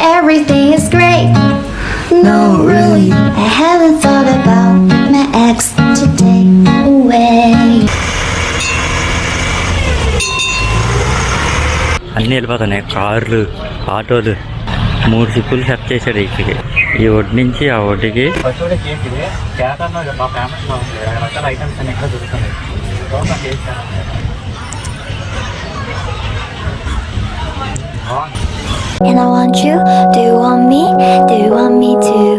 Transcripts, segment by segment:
Everything is great. No, really, I haven't thought about my ex today. Away. అన్నీ వెళ్ళిపోతున్నాయి కార్లు ఆటోలు మూడు సిప్పులు సెట్ చేశాడు ఇక్కడికి ఈ ఒడ్డు నుంచి ఆ ఒడ్డుకి ఐటమ్స్ అన్ని ఇక్కడ దొరుకుతున్నాయి And I want you, do you want me? Do you want me too?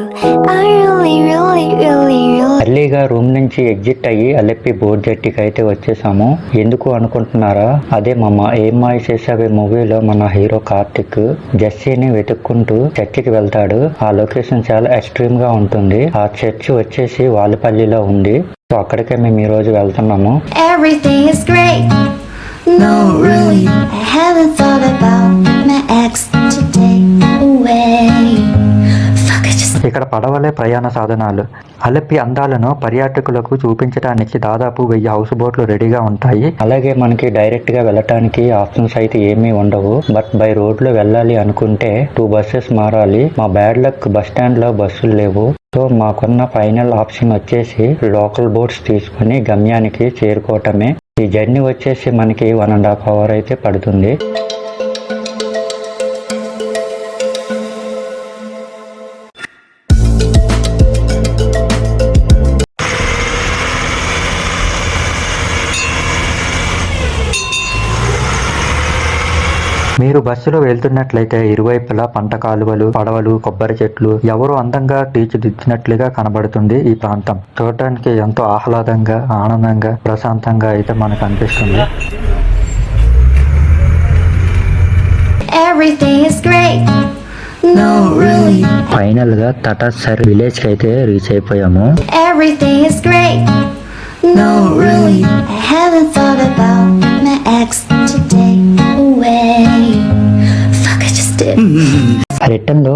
I really, really, really, really. ఎర్లీగా రూమ్ నుంచి ఎగ్జిట్ అయ్యి అలెప్పి బోర్డ్ జట్టికి అయితే వచ్చేసాము ఎందుకు అనుకుంటున్నారా అదే మమ్మ ఏం మాయ చేసావే మూవీలో మన హీరో కార్తిక్ జెస్సీని వెతుక్కుంటూ చర్చికి వెళ్తాడు ఆ లొకేషన్ చాలా ఎక్స్ట్రీమ్గా ఉంటుంది ఆ చర్చ్ వచ్చేసి వాలిపల్లిలో ఉంది సో అక్కడికే మేము ఈ రోజు వెళ్తున్నాము Everything is great. No, really, I haven't thought about ఇక్కడ పడవలే ప్రయాణ సాధనాలు. అలెప్పి అందాలను పర్యాటకులకు చూపించడానికి దాదాపు వెయ్యి హౌస్ బోట్లు రెడీగా ఉంటాయి. అలాగే మనకి డైరెక్ట్గా వెళ్ళటానికి ఆప్షన్స్ అయితే ఏమీ ఉండవు. బట్ బై రోడ్లో వెళ్ళాలి అనుకుంటే టూ బస్సెస్ మారాలి. మా బ్యాడ్ లక్ బస్ స్టాండ్లో బస్సులు లేవు. సో మాకున్న ఫైనల్ ఆప్షన్ వచ్చేసి లోకల్ బోట్స్ తీసుకుని గమ్యానికి చేరుకోవటమే. ఈ జర్నీ వచ్చేసి మనకి వన్ అండ్ హాఫ్ అవర్ అయితే పడుతుంది. మీరు బస్సులో వెళ్తున్నట్లయితే ఇరువైపులా పంట కాలువలు పడవలు కొబ్బరి చెట్లు ఎవరో అందంగా తీర్చిదిద్దినట్లుగా కనబడుతుంది ఈ ప్రాంతం. చూడటానికి ఎంతో ఆహ్లాదంగా ఆనందంగా ప్రశాంతంగా అయితే మనకు అనిపిస్తుంది. ఫైనల్గా తటసర్ విలేజ్కి అయితే రీచ్ అయిపోయాము. No, really, I haven't thought about my ex today. Mm-hmm. Away.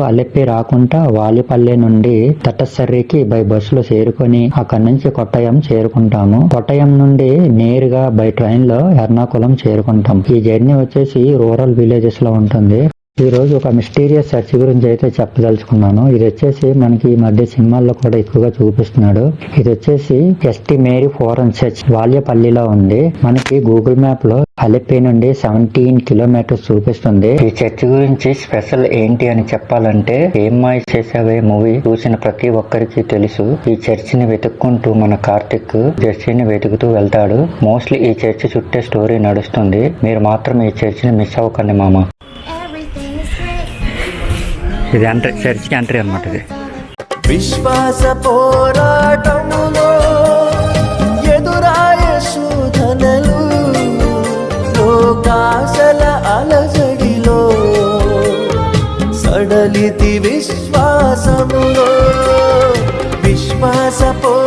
Alleppey return రాకుండా వాలిపల్లె నుండి తటస్సర్రికి బై బస్సులో చేరుకొని అక్కడి నుంచి కొట్టయం చేరుకుంటాము. కొట్టయం నుండి నేరుగా బై ట్రైన్లో ఎర్నాకుళం చేరుకుంటాం. ఈ జర్నీ వచ్చేసి రూరల్ విలేజెస్లో ఉంటుంది. ఈ రోజు ఒక మిస్టీరియస్ చర్చ్ గురించి అయితే చెప్పదలుచుకున్నాను. ఇది వచ్చేసి మనకి ఈ మధ్య సినిమాల్లో కూడా ఎక్కువగా చూపిస్తున్నాడు. ఇది వచ్చేసి S T Mary forane church వాల్యపల్లిలో ఉంది. మనకి గూగుల్ మ్యాప్లో అలెప్పి నుండి సెవెంటీన్ కిలోమీటర్స్ చూపిస్తుంది. ఈ చర్చ్ గురించి స్పెషల్ ఏంటి అని చెప్పాలంటే ఏం మాయ చేసావే మూవీ చూసిన ప్రతి ఒక్కరికి తెలుసు. ఈ చర్చ్ని వెతుక్కుంటూ మన కార్తిక్ జెర్సీని వెతుకుతూ వెళ్తాడు. మోస్ట్లీ ఈ చర్చ్ చుట్టే స్టోరీ నడుస్తుంది. మీరు మాత్రం ఈ చర్చ్ని మిస్ అవ్వకండి మామ. ఇది ఎంట్రీ చర్చ్కి ఎంట్రీ అనమాట ఇది. విశ్వాస పోరాటములో ఎదురాయ శోధనలు లోకాసల అలజడిలో సడలితి విశ్వాసములో విశ్వాస పోరాటములో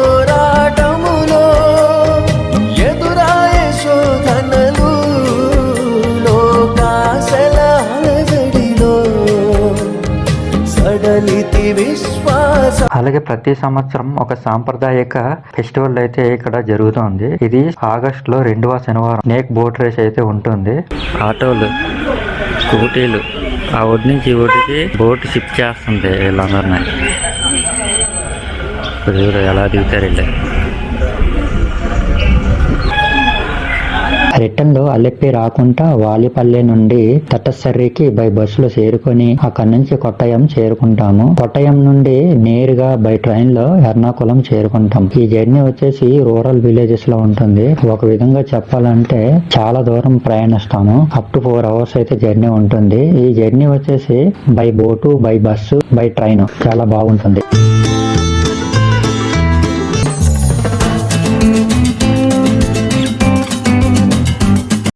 అలాగే ప్రతి సంవత్సరం ఒక సాంప్రదాయక ఫెస్టివల్ అయితే ఇక్కడ జరుగుతుంది. ఇది ఆగస్ట్లో రెండవ శనివారం. నేక్ బోట్ రేస్ అయితే ఉంటుంది. ఆటోలు స్కూటీలు ఆ ఒడి నుంచి ఒడికి బోట్ షిఫ్ట్ చేస్తుంది వీళ్ళందరినీ. ఇప్పుడు ఎలా దిగుతారు వీళ్ళు? రిటర్న్లో అలెప్పి అల్లెప్పి రాకుండా వాలిపల్లె నుండి తటసర్రికి బై బస్సులో చేరుకొని అక్కడి నుంచి కొట్టయం చేరుకుంటాము. కొట్టయం నుండి నేరుగా బై ట్రైన్లో ఎర్నాకుళం చేరుకుంటాం. ఈ జర్నీ వచ్చేసి రూరల్ విలేజెస్లో ఉంటుంది. ఒక విధంగా చెప్పాలంటే చాలా దూరం ప్రయాణిస్తాము. అప్ టు ఫోర్ అవర్స్ అయితే జర్నీ ఉంటుంది. ఈ జర్నీ వచ్చేసి by boat by bus by train. చాలా బాగుంటుంది.